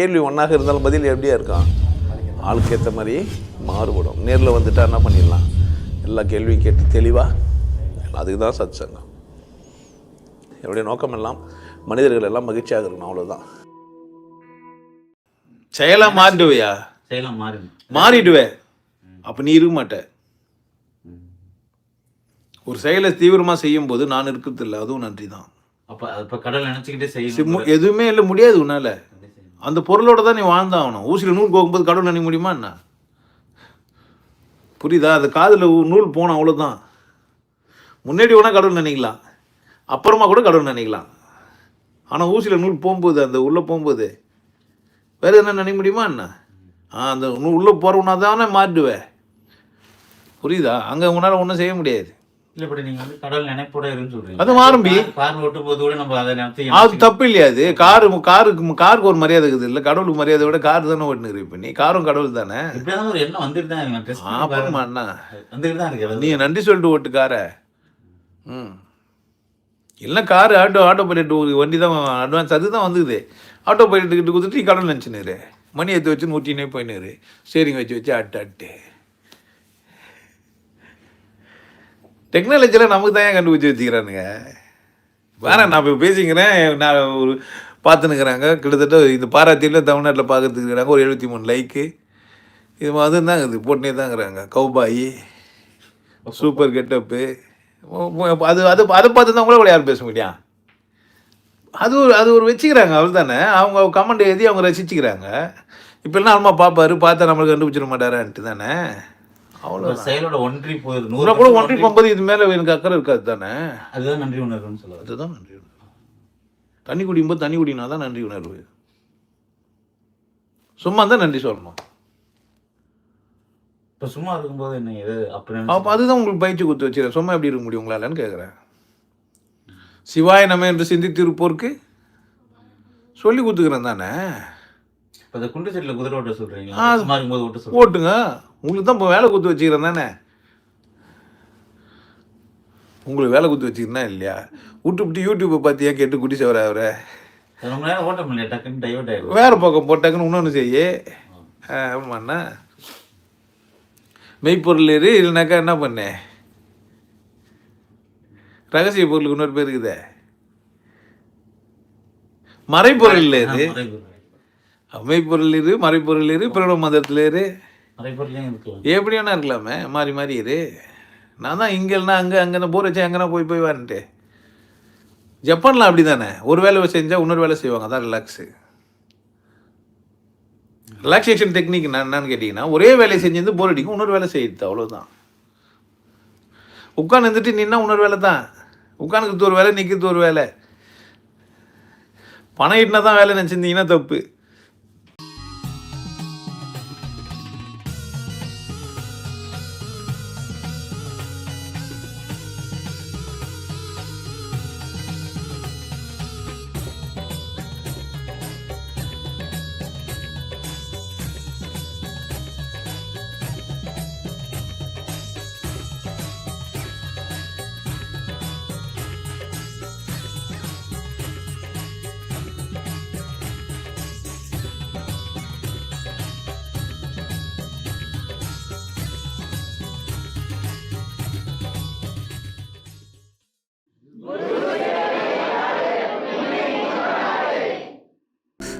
கேள்வி ஒன்றாக இருந்தாலும் பதில் எப்படியா இருக்கும்? ஆளுக்கு ஏற்ற மாதிரி மாறுபடும். நேரில் வந்துட்டா என்ன பண்ணிடலாம்? எல்லா கேள்வியும் கேட்டு தெளிவாக அதுக்கு தான் சத் சங்கம் என்னுடைய நோக்கம் எல்லாம் மனிதர்கள் எல்லாம் மகிழ்ச்சியாக இருக்கணும் அவ்வளோதான் செயலாக மாறிடுவையா? செய்யலாம் மாறுங்க மாறிடுவே. அப்போ நீ இருக்க மாட்ட. ஒரு செயலை தீவிரமாக செய்யும்போது நான் இருக்கிறது இல்லை அதுவும் நன்றி தான் அப்ப அப்ப கடல் நினைச்சுக்கிட்டே செய்யணும் எதுவுமே இல்லை முடியாது உன்னால. அந்த பொருளோட தான் நீ வாழ்ந்தாகணும். ஊசியில் நூல் போகும்போது கடவுள் நினைக்க முடியுமா என்ன? புரியுதா? அந்த காதில் நூல் போன அவ்வளோதான் முன்னாடி வேணால் கடவுள் நினைக்கலாம். அப்புறமா கூட கடவுள் நினைக்கலாம். ஆனால் ஊசியில் நூல் போகும்போது அந்த உள்ளே போகும்போது வேறு என்ன நினைக்க முடியுமா என்ன? ஆ அந்த உள்ளே போகிறவனா தானே மாட்டுவேன். புரியுதா? அங்கே உன்னால் ஒன்றும் செய்ய முடியாது. அது நம்ம அதை அது தப்பு இல்லையா அது காரு காருக்கு காருக்கு ஒரு மரியாதை இருக்குது. இல்லை கடவுளுக்கு மரியாதை விட கார் தானே ஓட்டுனுரு இப்போ நீ? காரும் கடவுள் தானே? தான் அப்புறமா தான் இருக்கு. நீ நன்றி சொல்லிட்டு ஓட்டு காரை. ம். இல்லை காரு ஆட்டோ ஆட்டோ பைலட் வண்டி தான் அட்வான்ஸ் அதுதான் வந்துக்குது ஆட்டோ பைலட் கிட்ட கொடுத்துட்டு நீ கடவுள் நினச்சினுரு. மணி எடுத்து வச்சு நூற்றினே போயினுரு. சரிங்க வச்சு வச்சு அட்டு அட்டு டெக்னாலஜியில் நமக்கு தான் ஏன் கண்டுபிடிச்சி வச்சுக்கிறானுங்க? வேணாம் நான் இப்போ பேசிக்கிறேன். நான் ஒரு பார்த்துனுக்குறாங்க. கிட்டத்தட்ட இந்த பாராத்தியில் தமிழ்நாட்டில் பார்க்கறதுக்கு ஒரு எழுபத்தி மூணு லைக்கு இது மாதிரி தான் இது போட்டுனே தான் இருக்கிறாங்க. கௌபாயி சூப்பர் கெட்டப்பு அது அது அதை பார்த்து தான் கூட கூட யாரும் பேச முடியும் அது ஒரு அது ஒரு வச்சுக்கிறாங்க. அவள் தானே அவங்க கமெண்ட் எழுதி அவங்க ரசிச்சுக்கிறாங்க. இப்போ அம்மா பார்ப்பாரு பார்த்தா நம்மளுக்கு கண்டுபிடிச்சிட மாட்டாரான்ட்டு தானே? அவ்வளோ செயலோட ஒன்றி போயிரு நூறு கூட ஒன்றி போகும்போது இது மேலே எனக்கு அக்கறை இருக்காது தானே? அதுதான் நன்றி உணர்வுன்னு சொல்லுவாங்க அதுதான் நன்றி உணர்வு. தண்ணி குடிக்கும்போது தண்ணி குடினா தான் நன்றி உணர்வு. சும்மா தான் நன்றி சொல்லணும். இப்ப சும்மா இருக்கும்போது என்ன இது? அப்படி அப்போ அதுதான் உங்களுக்கு பயிற்சி கொடுத்து வச்சுக்கிறேன். சும்மா எப்படி இருக்க முடியும் உங்களாலன்னு கேட்குறேன் சிவாய நம்ம என்று சிந்தித்திருப்போருக்கு சொல்லி கொடுத்துக்கிறேன் தானே? இப்ப இந்த குண்டு செட்டில் குதிரை ஓட்ட சொல்றீங்க ஆ. சும்மா இருக்கும்போது ஓட்ட சொல்றீங்க. ஓட்டுங்க. உங்களுக்கு தான் இப்போ வேலை கொடுத்து வச்சுக்கிறேன் தானே? உங்களுக்கு வேலை கொடுத்து வச்சுக்கிறேன்னா இல்லையா? விட்டு விட்டு யூடியூப்பை பார்த்தியா கேட்டு குடி சேவர அவரை? ரொம்ப நேரம் ஓட்ட முடியல டக்குன்னு டைவர்ட் வேறு பக்கம் போட்டாங்கன்னு இன்னொன்று செய்ய. ஆமாண்ணா மெய்ப்பொருள் இரு இல்லைனாக்கா என்ன பண்ணேன் ரகசிய பொருளுக்கு இன்னொரு பேர் இருக்குதே. மறைப்பொருள் இல்லை இது மெய்ப்பொருள் இரு மறைப்பொருள் இரு பிரணவ மதத்தில் இரு. பொருளையும் இருக்கலாம். எப்படி வேணா இருக்கலாமே மாறி மாறி இரு. நான் தான் இங்கே இல்லைனா அங்கே அங்கே போர் வச்சு எங்கன்னா போய் போய் வரேன்ட்டு. ஜப்பானில் அப்படி தானே ஒரு வேலை செஞ்சால் இன்னொரு வேலை செய்வாங்க அதான் ரிலாக்ஸு ரிலாக்ஸேஷன் டெக்னிக் நான் என்னன்னு கேட்டிங்கன்னா ஒரே வேலையை செஞ்சிருந்து போர் அடிக்கும் இன்னொரு வேலை செய்யுது அவ்வளோதான் உட்காந்து இருந்துட்டு நின்னா இன்னொரு வேலை தான். உட்காந்துக்கிறது ஒரு வேலை நிற்கிறது ஒரு வேலை. பணம் இட்டினா தான் வேலை நினச்சிருந்தீங்கன்னா தப்பு.